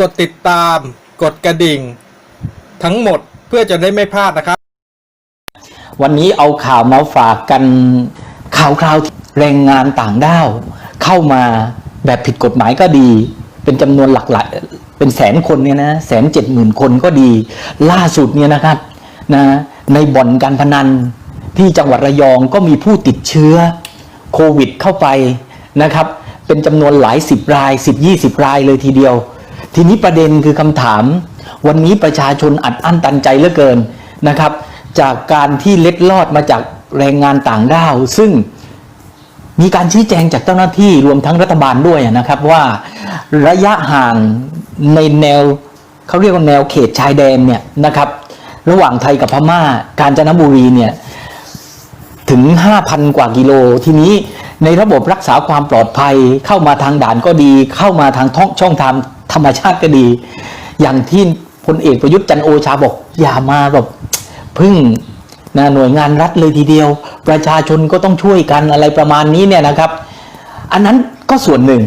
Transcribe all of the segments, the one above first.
กดติดตาม กดกระดิ่ง ทั้งหมดเพื่อจะได้ไม่พลาดนะครับ วันนี้เอาข่าวมาฝากกันข่าวคราวแรงงานต่างด้าว เข้ามาแบบผิดกฎหมายก็ดี เป็นจำนวนหลักหลายเป็นแสนคนเนี่ยนะแสนเจ็ดหมื่นคนก็ดี ล่าสุดเนี่ยนะครับนะในบ่อนการพนันที่จังหวัดระยองก็มีผู้ติดเชื้อโควิดเข้าไปนะครับ เป็นจำนวนหลายสิบรายสิบยี่สิบรายเลยทีเดียว ทีนี้ประเด็นคือคำถาม วันนี้ประชาชนอัดอั้นตันใจเหลือเกินนะครับ จากการที่เล็ดลอดมาจากแรงงานต่างด้าว ซึ่งมีการชี้แจงจากเจ้าหน้าที่รวมทั้งรัฐบาลด้วยนะครับว่าระยะห่างในแนวเขาเรียกว่าแนวเขตชายแดนเนี่ยนะครับระหว่างไทยกับพม่า กาญจนบุรีเนี่ยถึง 5,000 กว่ากิโล ทีนี้ในระบบรักษาความปลอดภัยเข้ามาทางด่านก็ดี เข้ามาทางท่องช่องทาง ธรรมชาติก็ดี อย่างที่พลเอกประยุทธ์จันโอชาบอก อย่ามาแบบพึ่งนะหน่วยงานรัฐเลยทีเดียว ประชาชนก็ต้องช่วยกันอะไรประมาณนี้เนี่ยนะครับ อันนั้นก็ส่วนหนึ่ง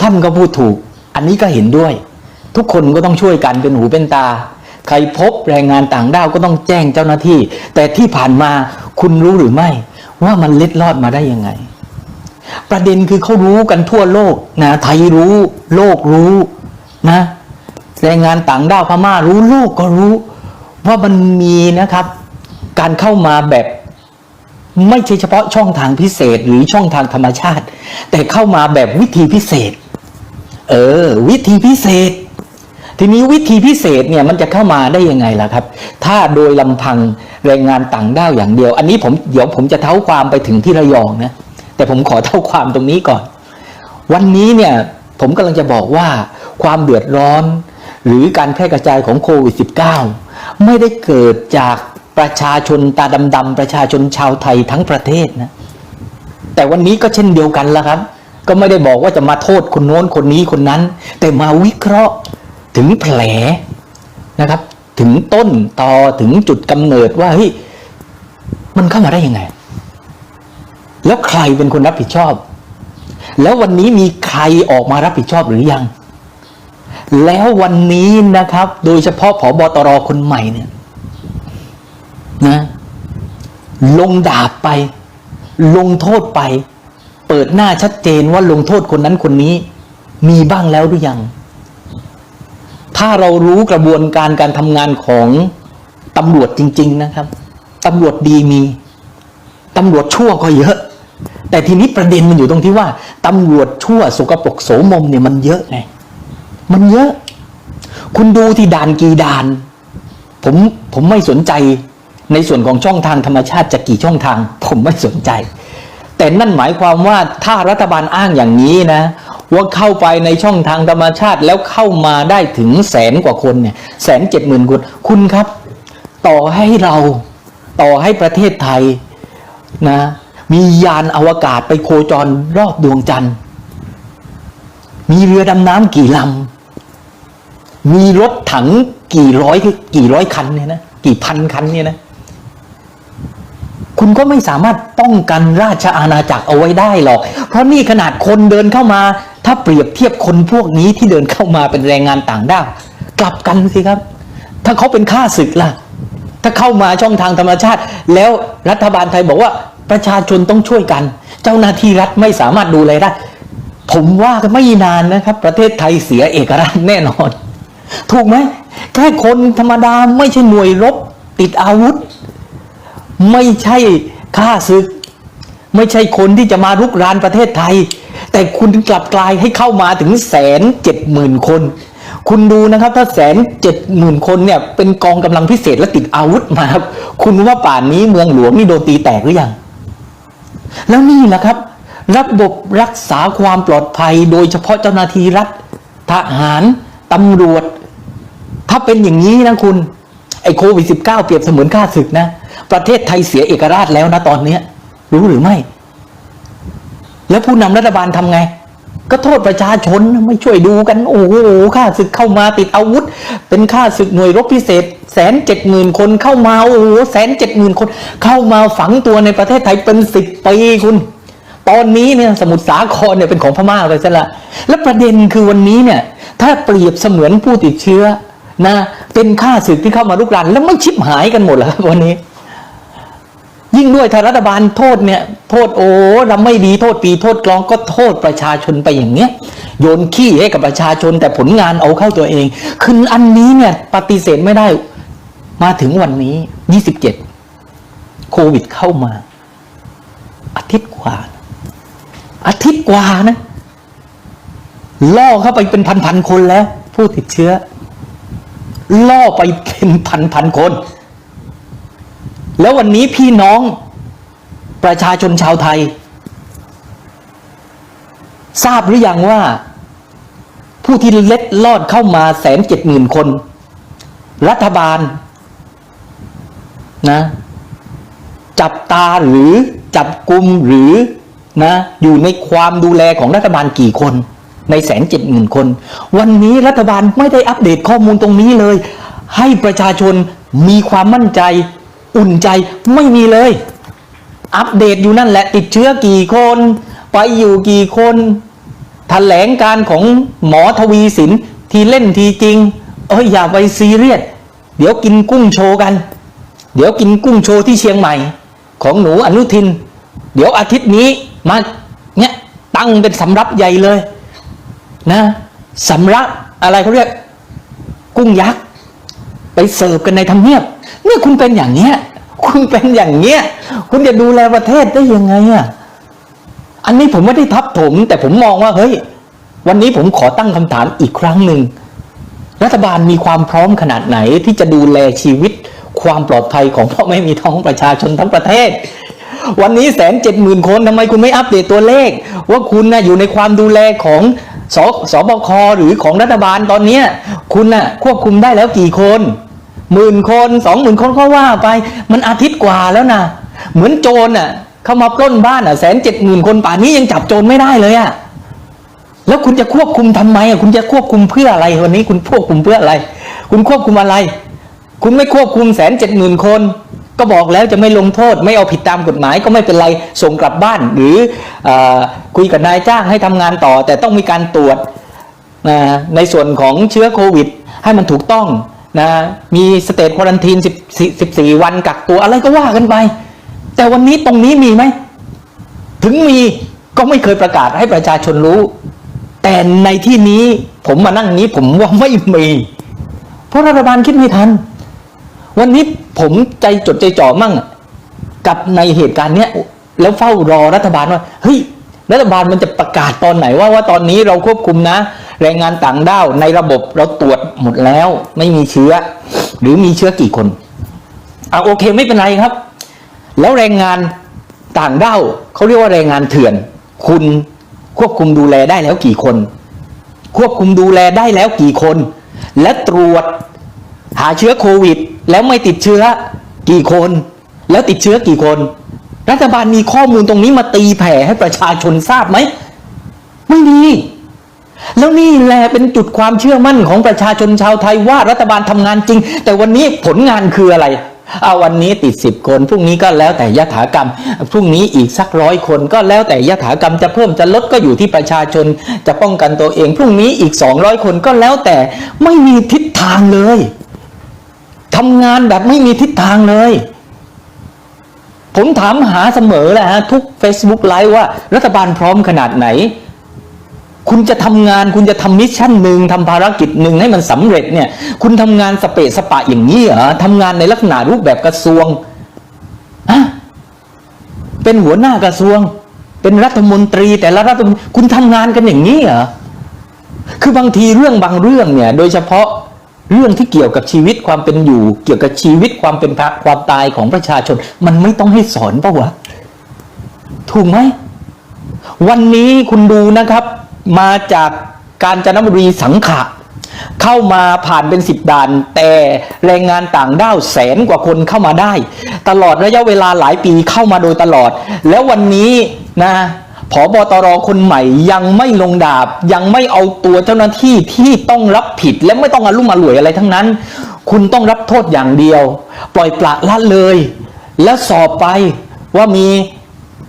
ท่านก็พูดถูก อันนี้ก็เห็นด้วย ทุกคนก็ต้องช่วยกันเป็นหูเป็นตา ใครพบแรงงานต่างด้าวก็ต้องแจ้งเจ้าหน้าที่ แต่ที่ผ่านมาคุณรู้หรือไม่ ว่ามันเล็ดลอดมาได้ยังไง ประเด็นคือเขารู้กันทั่วโลกนะไทยรู้โลกรู้นะแรงงานต่างด้าวพม่ารู้โลกก็รู้ ว่ามันมีนะครับ การเข้ามาแบบไม่ใช่เฉพาะช่องทางพิเศษหรือช่องทางธรรมชาติ แต่เข้ามาแบบวิธีพิเศษ เออ วิธีพิเศษ ทีนี้วิธีพิเศษเนี่ยมันจะเข้ามาได้ยังไงล่ะครับ ถ้าโดยลำพังแรงงานต่างด้าวอย่างเดียว อันนี้ผมเดี๋ยวผมจะเท้าความไปถึงที่ระยองนะ แต่ผมขอเท้าความตรงนี้ก่อน วันนี้เนี่ยผมกำลังจะบอกว่าความเดือดร้อน หรือการแพร่กระจายของโควิด -19 ไม่ได้เกิดจากประชาชนตาดำๆประชาชนชาวไทยทั้งประเทศนะ แต่วันนี้ก็เช่นเดียวกันละครับ ก็ไม่ได้บอกว่าจะมาโทษคนโน้นคนนี้คนนั้น แต่มาวิเคราะห์ถึงแผลนะครับ ถึงต้นตอถึงจุดกำเนิดว่าเฮ้ยมันเข้ามาได้ยังไง แล้วใครเป็นคนรับผิดชอบ แล้ววันนี้มีใครออกมารับผิดชอบหรือยัง แล้ววันนี้นะครับ โดยเฉพาะผอบอตรคนใหม่เนี่ยนะลงดาบไป ลงโทษไป เปิดหน้าชัดเจนว่าลงโทษคนนั้นคนนี้ มีบ้างแล้วหรือยัง ถ้าเรารู้กระบวนการการทำงานของตำรวจจริง ๆ นะครับตำรวจดีมีตำรวจชั่วก็เยอะ แต่ทีนี้ประเด็นมันอยู่ตรงที่ว่าตำรวจชั่วสกปรกโสมมเนี่ยมันเยอะไงมันเยอะ คุณดูที่ด่านกี่ด่าน ผมผมไม่สนใจในส่วนของช่องทางธรรมชาติจะกี่ช่องทาง ผมไม่สนใจ แต่นั่นหมายความว่าถ้ารัฐบาลอ้างอย่างนี้นะ ว่าเข้าไปในช่องทางธรรมชาติแล้วเข้ามาได้ถึงแสนกว่าคนเนี่ยแสนเจ็ดหมื่นคนคุณครับ ต่อให้เราต่อให้ประเทศไทยนะ มียานอวกาศไปโคจรรอบดวงจันทร์ มีเรือดำน้ำกี่ลำ มีรถถังกี่ร้อยกี่ร้อยคันเนี่ยนะ กี่พันคันเนี่ยนะ คุณก็ไม่สามารถป้องกันราชอาณาจักรเอาไว้ได้หรอก เพราะนี่ขนาดคนเดินเข้ามา ถ้าเปรียบเทียบคนพวกนี้ที่เดินเข้ามาเป็นแรงงานต่างด้าวกลับกันสิครับ ถ้าเขาเป็นข้าศึกล่ะถ้าเข้ามาช่องทางธรรมชาติ แล้วรัฐบาลไทยบอกว่า ประชาชนต้องช่วยกัน เจ้าหน้าที่รัฐไม่สามารถดูแลได้ผมว่าไม่นานนะครับ ประเทศไทยเสียเอกราชแน่นอน ถูกไหมแค่คนธรรมดาไม่ใช่หน่วยรบ ติดอาวุธ ไม่ใช่ข้าศึก ไม่ใช่คนที่จะมารุกรานประเทศไทย แต่คุณกลับกลายให้เข้ามาถึงแสนเจ็ดหมื่นคน คุณดูนะครับ ถ้าแสนเจ็ดหมื่นคนเนี่ยเป็นกองกำลังพิเศษและติดอาวุธมาครับ คุณว่าป่านนี้เมืองหลวงนี่โดนตีแตกหรือยัง แล้วนี่แหละครับ ระบบรักษาความปลอดภัย โดยเฉพาะเจ้าหน้าที่รัฐทหารตำรวจ ถ้าเป็นอย่างนี้นะคุณ ไอโควิด -19 เปรียบเสมือนข้าศึกนะ ประเทศไทยเสียเอกราชแล้วนะตอนเนี้ยรู้หรือไม่ แล้วผู้นำรัฐบาลทำไง ก็โทษประชาชนไม่ช่วยดูกัน โอ้โหข้าศึกเข้ามาติดอาวุธ เป็นข้าศึกหน่วยรบพิเศษแสนเจ็ดหมื่นคนเข้ามาโอ้โหแสนเจ็ดหมื่นคนเข้ามาฝังตัวในประเทศไทยเป็นสิบปีคุณตอนนี้เนี่ยสมุทรสาครเนี่ยเป็นของพม่าไปซะละแล้วประเด็นคือวันนี้เนี่ย ถ้าเปรียบเสมือนผู้ติดเชื้อนะเป็นข้าศึกที่เข้ามาลุกรานแล้วไม่ชิบหายกันหมดแล้วครับวันนี้ ยิ่งด้วยถ้ารัฐบาลโทษเนี่ยโทษโอ้เราไม่ดีโทษปีโทษกลองก็โทษประชาชนไปอย่างเนี้ยโยนขี้ให้กับประชาชนแต่ผลงานเอาเข้าตัวเองคืออันนี้เนี่ยปฏิเสธไม่ได้มาถึงวันนี้ 27 โควิดเข้ามา อาทิตย์กว่า อาทิตย์กว่านะ ล่อเข้าไปเป็นพันๆคนแล้ว ผู้ติดเชื้อ ล่อไปเป็นพันๆคน แล้ววันนี้พี่น้องประชาชนชาวไทย ทราบหรือยังว่า ผู้ที่เล็ดลอดเข้ามาแสนเจ็ดหมื่นคน รัฐบาลนะ จับตาหรือจับกลุ่มหรือนะอยู่ในความดูแลของรัฐบาลกี่คน ในแสนเจ็ดหมื่นคน วันนี้รัฐบาลไม่ได้อัปเดตข้อมูลตรงนี้เลย ให้ประชาชนมีความมั่นใจ อุ่นใจไม่มีเลย อัปเดตอยู่นั่นแหละ ติดเชื้อกี่คน ไปอยู่กี่คนแถลงการของหมอทวีสินทีเล่นทีจริง เอ้ยอย่าไปซีเรียสเดี๋ยวกินกุ้งโชว์กัน เดี๋ยวกินกุ้งโชว์ที่เชียงใหม่ ของหนูอนุทิน เดี๋ยวอาทิตย์นี้มาเนี่ยตั้งเป็นสำรับใหญ่เลยนะสำรับอะไรเขาเรียก กุ้งยักษ์ไปเสิร์ฟกันในทำเนียบ เนี่ยคุณเป็นอย่างเนี้ย คุณเป็นอย่างเนี้ย คุณจะดูแลประเทศได้ยังไงอะอันนี้ผมไม่ได้ทับถม แต่ผมมองว่าเฮ้ย วันนี้ผมขอตั้งคำถามอีกครั้งหนึ่งรัฐบาลมีความพร้อมขนาดไหนที่จะดูแลชีวิตความปลอดภัยของพ่อแม่มีท้องประชาชนทั้งประเทศ วันนี้แสนเจ็ดหมื่นคนทำไมคุณไม่อัปเดตตัวเลข ว่าคุณนะอยู่ในความดูแลของสสบคหรือของรัฐบาลตอนเนี้ยคุณน่ะควบคุมได้แล้วกี่คน หมื่นคนสองหมื่นคนก็ว่าไป มันอาทิตย์กว่าแล้วนะเหมือนโจรน่ะเข้ามาปล้นบ้านอะแสนเจ็ดหมื่นคนป่านนี้ยังจับโจรไม่ได้เลยอะแล้วคุณจะควบคุมทำไมอะคุณจะควบคุมเพื่ออะไรวันนี้คุณควบคุมเพื่ออะไร คุณควบคุมอะไร คุณไม่ควบคุมแสนเจ็ดหมื่นคน ก็บอกแล้วจะไม่ลงโทษ ไม่เอาผิดตามกฎหมายก็ไม่เป็นไรส่งกลับบ้าน หรือออคุยกับนายจ้างให้ทำงานต่อ แต่ต้องมีการตรวจนะในส่วนของเชื้อโควิด ให้มันถูกต้อง นะมีสเตทควอรันทีน10 14วันกักตัวอะไรก็ว่ากันไป แต่วันนี้ตรงนี้มีไหม ถึงมีก็ไม่เคยประกาศให้ประชาชนรู้ แต่ในที่นี้ผมมานั่งนี้ผมว่าไม่มี เพราะรัฐบาลคิดไม่ทัน วันนี้ผมใจจดใจจ่อมั่ง กับในเหตุการณ์เนี้ยแล้วเฝ้ารอรัฐบาลว่าเฮ้ยรัฐบาลมันจะประกาศตอนไหนว่าว่าตอนนี้เราควบคุมนะ แรงงานต่างด้าวในระบบเราตรวจหมดแล้ว ไม่มีเชื้อ หรือมีเชื้อกี่คนอะโอเคไม่เป็นไรครับ แล้วแรงงานต่างด้าวเขาเรียกว่าแรงงานเถื่อน คุณควบคุมดูแลได้แล้วกี่คน ควบคุมดูแลได้แล้วกี่คน และตรวจหาเชื้อโควิด แล้วไม่ติดเชื้อกี่คน แล้วติดเชื้อกี่คน รัฐบาลมีข้อมูลตรงนี้มาตีแผ่ให้ประชาชนทราบไหม ไม่มี แล้วนี่แหละเป็นจุดความเชื่อมั่นของประชาชนชาวไทยว่ารัฐบาลทำงานจริง แต่วันนี้ผลงานคืออะไรเอาวันนี้ติดสิบคนพรุ่งนี้ก็แล้วแต่ยถากรรมพรุ่งนี้อีกสักร้อยคนก็แล้วแต่ยถากรรมจะเพิ่มจะลดก็อยู่ที่ประชาชน จะป้องกันตัวเองพรุ่งนี้อีกสองร้อยคนก็แล้วแต่ไม่มีทิศทางเลยทำงานแบบไม่มีทิศทางเลย ผมถามหาเสมอแหละฮะทุก Facebook ไลฟ์ว่ารัฐบาลพร้อมขนาดไหน คุณจะทำงานคุณจะทำมิชชั่นหนึ่งทำภารกิจหนึ่งให้มันสำเร็จเนี่ย คุณทำงานสเปะสปะอย่างนี้เหรอทำงานในลักษณะรูปแบบกระทรวงอะเป็นหัวหน้ากระทรวง เป็นรัฐมนตรี แต่ละรัฐมนตรีคุณทำงานกันอย่างนี้เหรอคือบางทีเรื่องบางเรื่องเนี่ย โดยเฉพาะเรื่องที่เกี่ยวกับชีวิตความเป็นอยู่ เกี่ยวกับชีวิตความเป็นพระความตายของประชาชน มันไม่ต้องให้สอนปะวะถูกไหมวันนี้คุณดูนะครับ มาจากการจนบุรีสังขะ เข้ามาผ่านเป็นสิบด่าน แต่แรงงานต่างด้าวแสนกว่าคนเข้ามาได้ ตลอดระยะเวลาหลายปีเข้ามาโดยตลอด แล้ววันนี้นะผอบตรคนใหม่ยังไม่ลงดาบ ยังไม่เอาตัวเจ้าหน้าที่ที่ต้องรับผิดและไม่ต้องอารุ่มอร่วยอะไรทั้งนั้น คุณต้องรับโทษอย่างเดียว ปล่อยปละละเลย แล้วสอบไปว่ามี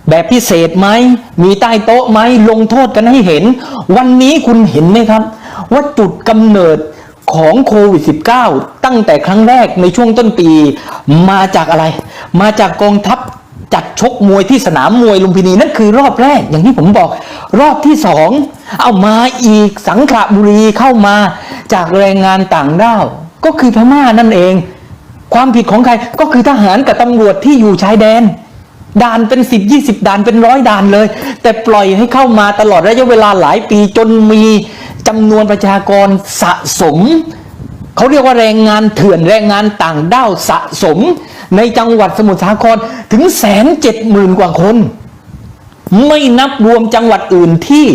แบบพิเศษไหม มีใต้โต๊ะไหม ลงโทษกันให้เห็น วันนี้คุณเห็นไหมครับ ว่าจุดกำเนิดของโควิด -19 ตั้งแต่ครั้งแรกในช่วงต้นปี มาจากอะไร มาจากกองทัพจัดชกมวยที่สนามมวยลุมพินีนั่นคือรอบแรก อย่างที่ผมบอก รอบที่สองเอามาอีกสังขละบุรีเข้ามาจากแรงงานต่างด้าว ก็คือพม่านั่นเอง ความผิดของใครก็คือทหารกับตำรวจที่อยู่ชายแดน ด่านเป็นสิบยี่สิบด่านเป็นร้อยด่านเลย แต่ปล่อยให้เข้ามาตลอดระยะเวลาหลายปีจนมีจำนวนประชากรสะสมเขาเรียกว่าแรงงานเถื่อนแรงงานต่างด้าวสะสม ในจังหวัดสมุทรสาครถึงแสนเจ็ดหมื่นกว่าคน ไม่นับรวมจังหวัดอื่นที่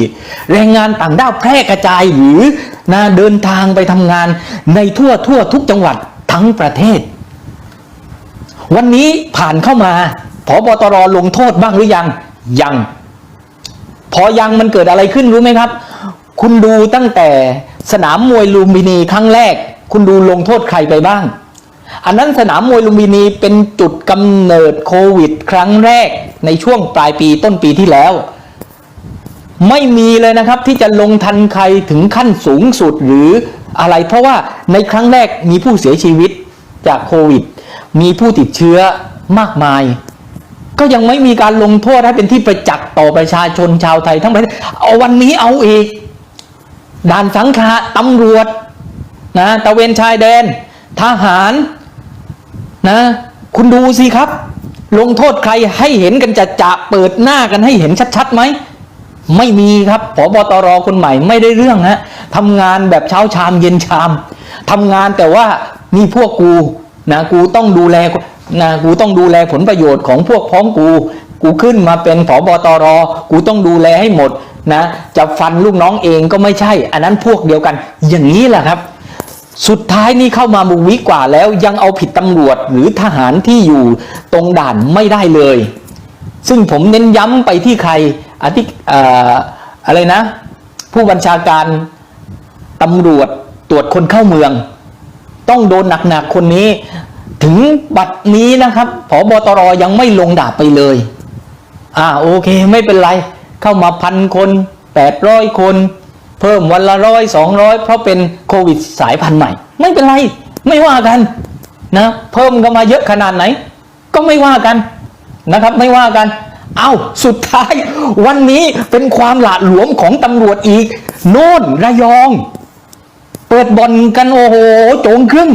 แรงงานต่างด้าวแพร่กระจายหรือนะเดินทางไปทำงานในทั่วทั่วทุกจังหวัดทั้งประเทศ วันนี้ผ่านเข้ามา พบตรลงโทษบ้างหรือยัง ยัง พอยังมันเกิดอะไรขึ้นรู้ไหมครับ คุณดูตั้งแต่สนามมวยลุมพินีครั้งแรก คุณดูลงโทษใครไปบ้าง อันนั้นสนามมวยลุมพินีเป็นจุดกำเนิดโควิด ครั้งแรกในช่วงปลายปีต้นปีที่แล้ว ไม่มีเลยนะครับที่จะลงทันใครถึงขั้นสูงสุดหรืออะไร เพราะว่าในครั้งแรกมีผู้เสียชีวิตจากโควิด มีผู้ติดเชื้อมากมาย ก็ยังไม่มีการลงโทษให้เป็นที่ประจักษ์ต่อประชาชนชาวไทยทั้งประเทศเอาวันนี้เอาอีก ด่านสังขาตำรวจนะตะเวนชายแดน ทหารนะ คุณดูสิครับ ลงโทษใครให้เห็นกันจะจะเปิดหน้ากันให้เห็นชัดๆไหมไม่มีครับผบตรคนใหม่ไม่ได้เรื่องฮะทำงานแบบเช้าชามเย็นชามทำงานแต่ว่านี่พวกกูนะกูต้องดูแล นะกูต้องดูแลผลประโยชน์ของพวกพ้องกู กูขึ้นมาเป็นผบตรกูต้องดูแลให้หมดนะจะฟันลูกน้องเองก็ไม่ใช่ อันนั้นพวกเดียวกัน อย่างนี้แหละครับ สุดท้ายนี่เข้ามามุวิกว่าแล้วยังเอาผิดตำรวจหรือทหารที่อยู่ตรงด่านไม่ได้เลย ซึ่งผมเน้นย้ำไปที่ใครอธิอะไรนะ ผู้บัญชาการตำรวจตรวจคนเข้าเมือง ต้องโดนหนักๆคนนี้ ถึงบัดนี้นะครับผบตรยังไม่ลงดาบไปเลย อ่าโอเคไม่เป็นไร เข้ามาพันคนแปดร้อยคน เพิ่มวันละร้อยสองร้อยเพราะเป็นโควิดสายพันธุ์ใหม่ ไม่เป็นไร ไม่ว่ากันนะเพิ่มกันมาเยอะขนาดไหน ก็ไม่ว่ากันนะครับไม่ว่ากัน เอาสุดท้ายวันนี้เป็นความหละหลวมของตำรวจอีก โน่นระยอง เปิดบ่อนกันโอ้โหโจงครึ่ม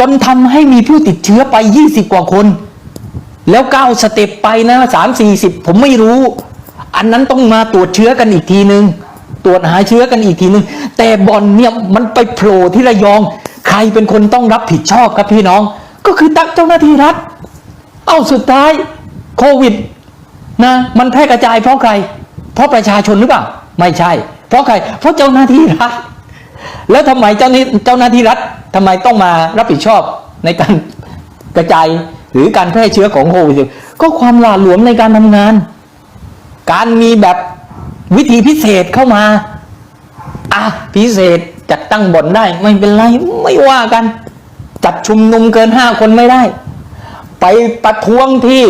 จนทำให้มีผู้ติดเชื้อไป 20 กว่าคน แล้วก้าวสเต็ปไปนะสามสี่สิบผมไม่รู้ อันนั้นต้องมาตรวจเชื้อกันอีกทีนึง ตรวจหาเชื้อกันอีกทีนึง แต่บอลเนี่ยมันไปโผล่ที่ระยอง ใครเป็นคนต้องรับผิดชอบครับพี่น้อง ก็คือตักเจ้าหน้าที่รัฐ เอ้าสุดท้ายโควิดนะมันแพร่กระจายเพราะใคร เพราะประชาชนหรือเปล่า ไม่ใช่ เพราะใคร เพราะเจ้าหน้าที่รัฐ แล้วทำไมเจ้านี้เจ้าหน้าที่รัฐทำไมต้องมารับผิดชอบในการกระจายหรือการแพร่เชื้อของโควิดก็ความหลาหลวมในการทำงาน การมีแบบวิธีพิเศษเข้ามาอะพิเศษจัดตั้งบ่อนได้ ไม่เป็นไรไม่ว่ากัน จัดชุมนุมเกินห้าคนไม่ได้ ไปประท้วงที่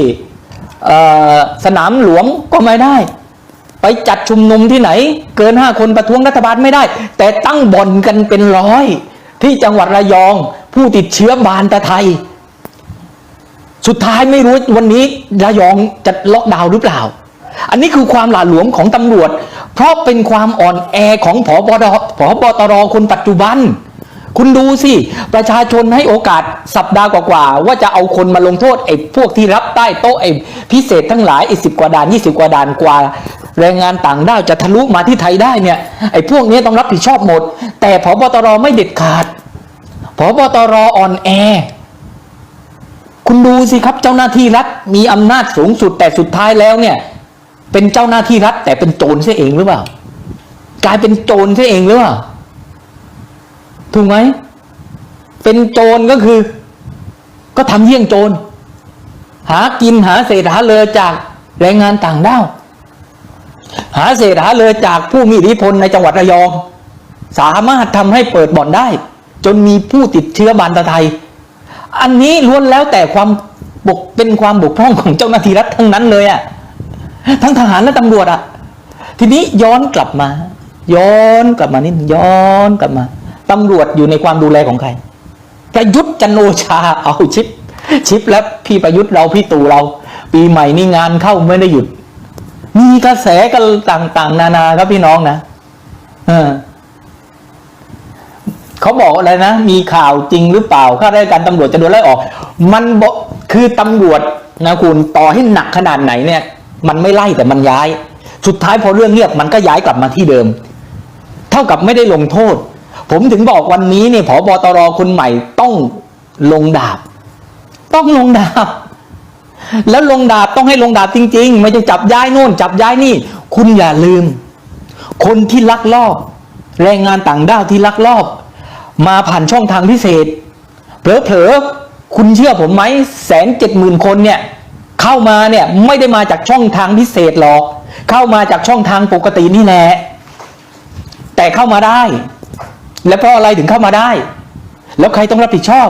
สนามหลวงก็ไม่ได้ ไปจัดชุมนุมที่ไหน เกินห้าคนประท้วงรัฐบาลไม่ได้ แต่ตั้งบ่อนกันเป็นร้อย ที่จังหวัดระยอง ผู้ติดเชื้อบานตะไทย สุดท้ายไม่รู้วันนี้ระยองจะล็อกดาวน์หรือเปล่า อันนี้คือความหลาหลวมของตำรวจ เพราะเป็นความอ่อนแอของผบดผบตรคนปัจจุบัน คุณดูสิ ประชาชนให้โอกาสสัปดาห์กว่าๆว่าจะเอาคนมาลงโทษไอ้พวกที่รับใต้โต๊ะไอ้พิเศษทั้งหลายไอ้สิบกว่าด่านยี่สิบกว่าด่านกว่า แรงงานต่างด้าวจะทะลุมาที่ไทยได้เนี่ยไอ้พวกนี้ต้องรับผิดชอบหมด แต่ผบตรไม่เด็ดขาดผบตรอ่อนแอ คุณดูสิครับเจ้าหน้าที่รัฐมีอำนาจสูงสุดแต่สุดท้ายแล้วเนี่ย เป็นเจ้าหน้าที่รัฐแต่เป็นโจรเสียเองหรือเปล่า กลายเป็นโจรเสียเองหรือเปล่าถูกไหมเป็นโจรก็คือ ก็ทำเยี่ยงโจรหากินหาเศษหาเลยจากแรงงานต่างด้าว หาเศษหาเลยจากผู้มีอิทธิพลในจังหวัดระยอง สามารถทำให้เปิดบ่อนได้ จนมีผู้ติดเชื้อบานตะไทย อันนี้ล้วนแล้วแต่ความบกเป็นความบกพร่องของเจ้าหน้าที่รัฐทั้งนั้นเลยอะทั้งทหารและตำรวจอะทีนี้ย้อนกลับมา ย้อนกลับมานิดนึงย้อนกลับมาตำรวจอยู่ในความดูแลของใคร ประยุทธ์จันโอชาเอาชิป ชิปแล้วพี่ประยุทธ์เราพี่ตู่เรา ปีใหม่นี่งานเข้าไม่ได้หยุด มีกระแสกันต่าง ๆ นานาครับพี่น้องนะเออเขาบอกอะไรนะ มีข่าวจริงหรือเปล่าข้าราชการตำรวจจะโดนไล่ออก มันบอกคือตำรวจนะคุณต่อให้หนักขนาดไหนเนี่ย มันไม่ไล่แต่มันย้าย สุดท้ายพอเรื่องเงียบมันก็ย้ายกลับมาที่เดิม เท่ากับไม่ได้ลงโทษ ผมถึงบอกวันนี้เนี่ยผบตรคนใหม่ต้องลงดาบ ต้องลงดาบ แล้วลงดาบต้องให้ลงดาบจริง ๆ ไม่ใช่จับย้ายโน่น จับย้ายนี่ คุณอย่าลืม คนที่ลักลอบ แรงงานต่างด้าวที่ลักลอบ มาผ่านช่องทางพิเศษเผลอๆคุณเชื่อผมไหมแสนเจ็ดหมื่นคนเนี่ยเข้ามาเนี่ยไม่ได้มาจากช่องทางพิเศษหรอก เข้ามาจากช่องทางปกตินี่แหละแต่เข้ามาได้ แล้วเพราะอะไรถึงเข้ามาได้ แล้วใครต้องรับผิดชอบ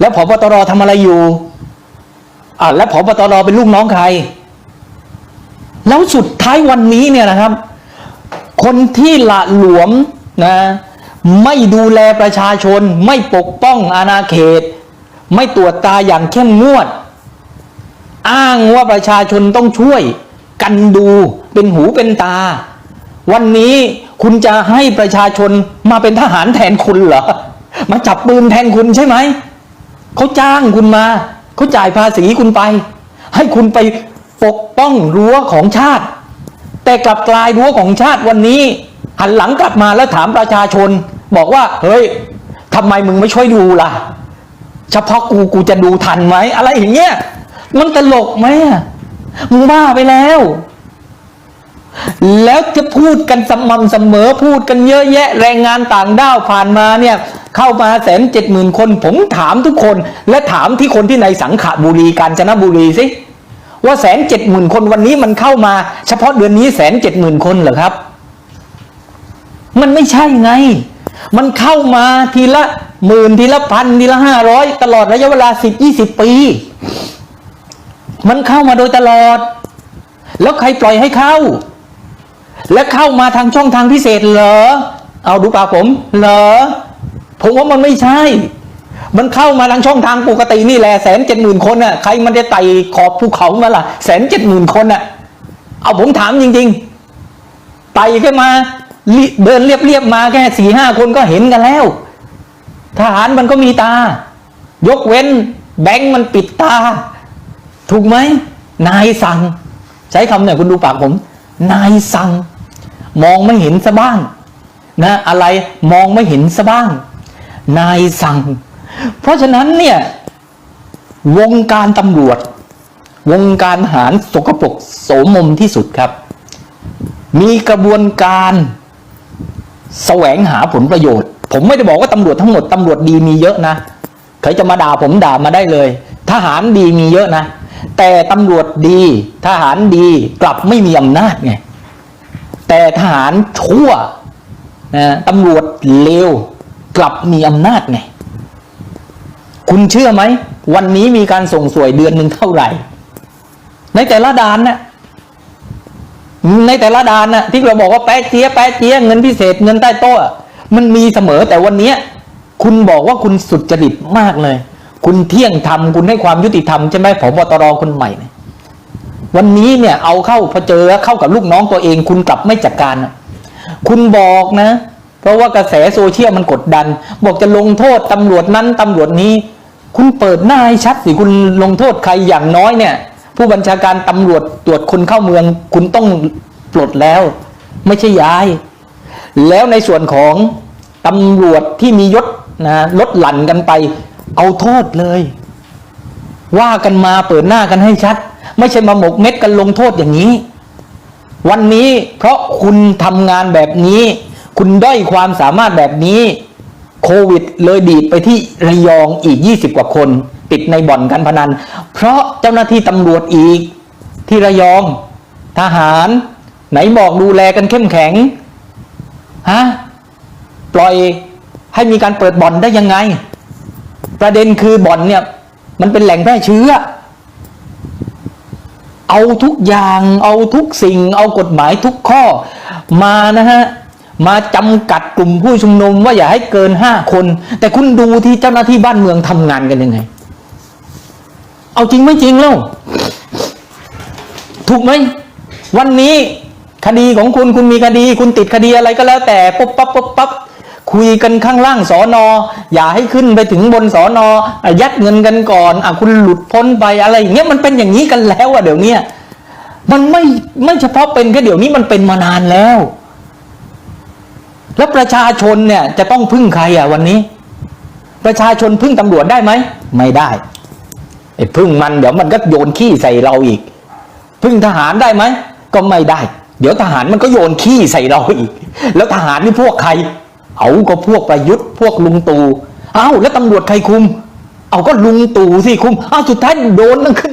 แล้วผบตรทำอะไรอยู่ อ่าแล้วผบตรเป็นลูกน้องใคร แล้วสุดท้ายวันนี้เนี่ยนะครับ คนที่ละหลวมนะไม่ดูแลประชาชน ไม่ปกป้องอาณาเขต ไม่ตรวจตาอย่างเข้มงวด อ้างว่าประชาชนต้องช่วยกันดูเป็นหูเป็นตา วันนี้คุณจะให้ประชาชนมาเป็นทหารแทนคุณเหรอ มาจับปืนแทนคุณใช่ไหม เขาจ้างคุณมา เขาจ่ายภาษีคุณไป ให้คุณไปปกป้องรั้วของชาติ แต่กลับกลายรั้วของชาติวันนี้ หันหลังกลับมาแล้วถามประชาชน บอกว่า เฮ้ยทำไมมึงไม่ช่วยดูล่ะ เฉพาะกูกูจะดูทันไหมอะไรอย่างเงี้ยมันตลกไหมอะมึงบ้าไปแล้ว แล้วจะพูดกันสม่ำเสมอพูดกันเยอะแยะแรงงานต่างด้าวผ่านมาเนี่ย เข้ามาแสนเจ็ดหมื่นคน ผมถามทุกคน และถามที่คนที่ในสังขบุรีกาญจนบุรีสิว่าแสนเจ็ดหมื่นคนวันนี้มันเข้ามา เฉพาะเดือนนี้แสนเจ็ดหมื่นคนเหรอครับ มันไม่ใช่ไง มันเข้ามาทีละหมื่นทีละพันทีละห้าร้อยตลอดระยะเวลาสิบยี่สิบปี มันเข้ามาโดยตลอด แล้วใครปล่อยให้เข้า และเข้ามาทางช่องทางพิเศษเหรอ เอาดูปากผม เหรอ ผมว่ามันไม่ใช่ มันเข้ามาทางช่องทางปกตินี่แหละแสนเจ็ดหมื่นคนน่ะใครมันจะไต่ขอบภูเขามาล่ะแสนเจ็ดหมื่นคนน่ะ เอาผมถามจริง ๆ ไต่ขึ้นมาเดินเรียบๆมาแค่สี่ห้าคนก็เห็นกันแล้ว ทหารมันก็มีตา ยกเว้น แบงค์มันปิดตา ถูกไหมนายสั่ง ใช้คำเนี่ยคุณดูปากผม นายสั่ง มองไม่เห็นซะบ้าง นะ อะไรมองไม่เห็นซะบ้าง นายสั่ง เพราะฉะนั้นเนี่ยวงการตำรวจ วงการทหารสกปรกโสมมที่สุดครับ มีกระบวนการแสวงหาผลประโยชน์ ผมไม่ได้บอกว่าตำรวจทั้งหมดตำรวจดีมีเยอะนะใครจะมาด่าผมด่ามาได้เลย ทหารดีมีเยอะนะ แต่ตำรวจดีทหารดีกลับไม่มีอำนาจไงแต่ทหารชั่วนะตำรวจเลว กลับมีอำนาจไง คุณเชื่อไหม วันนี้มีการส่งสวยเดือนหนึ่งเท่าไหร่ ในแต่ละด่านนะในแต่ละด่านนะที่เราบอกว่าแป๊ะเจี๊ยแป๊ะเจี๊ยเงินพิเศษเงินใต้โต๊ะมันมีเสมอแต่วันนี้คุณบอกว่าคุณสุดจริตมากเลย คุณเที่ยงธรรมคุณให้ความยุติธรรมใช่ไหมผบตรคนใหม่เนี่ยวันนี้เนี่ยเอาเข้าพอเจอเข้ากับลูกน้องตัวเอง คุณกลับไม่จัดการ คุณบอกนะ เพราะว่ากระแสโซเชียลมันกดดัน บอกจะลงโทษตำรวจนั้นตำรวจนี้ คุณเปิดหน้าให้ชัดสิคุณลงโทษใครอย่างน้อยเนี่ย ผู้บัญชาการตำรวจตรวจคนเข้าเมือง คุณต้องปลดแล้ว ไม่ใช่ย้าย แล้วในส่วนของตำรวจที่มียศนะลดหลั่นกันไป เอาโทษเลย ว่ากันมาเปิดหน้ากันให้ชัด ไม่ใช่มาหมกเม็ดกันลงโทษอย่างนี้ วันนี้เพราะคุณทำงานแบบนี้ คุณด้อยความสามารถแบบนี้โควิดเลยดีดไปที่ระยองอีก 20 กว่าคน ติดในบ่อนการพนัน เพราะเจ้าหน้าที่ตำรวจอีก ที่ระยอง ทหาร ไหนบอกดูแลกันเข้มแข็งฮะปล่อยให้มีการเปิดบ่อนได้ยังไง ประเด็นคือบ่อนเนี่ยมันเป็นแหล่งแพร่เชื้อ เอาทุกอย่าง เอาทุกสิ่ง เอากฎหมายทุกข้อมานะฮะ มาจำกัดกลุ่มผู้ชุมนุมว่าอย่าให้เกินห้าคน แต่คุณดูที่เจ้าหน้าที่บ้านเมืองทำงานกันยังไง เอาจริงไม่จริงแล้วถูกไหมวันนี้คดีของคุณคุณมีคดี คุณติดคดีอะไรก็แล้ว แต่ปุ๊บปั๊บปุ๊บปั๊บคุยกันข้างล่างสอนอ อย่าให้ขึ้นไปถึงบนสอนอยัดเงินกันก่อนอะคุณหลุดพ้นไปอะไรอย่างเงี้ยมันเป็นอย่างนี้กันแล้วอะเดี๋ยวเนี้ยมันไม่ไม่เฉพาะเป็นแค่เดี๋ยวนี้มันเป็นมานานแล้ว แล้วประชาชนเนี่ยจะต้องพึ่งใครอะวันนี้ ประชาชนพึ่งตำรวจได้ไหม ไม่ได้ไอ้พึ่งมันเดี๋ยวมันก็โยนขี้ใส่เราอีก พึ่งทหารได้ไหม ก็ไม่ได้ เดี๋ยวทหารมันก็โยนขี้ใส่เราอีก แล้วทหารนี่พวกใคร เอาก็พวกประยุทธ์พวกลุงตู่เอ้าแล้วตำรวจใครคุม เอาก็ลุงตู่สิคุมเอาสุดท้ายโดนตั้งขึ้น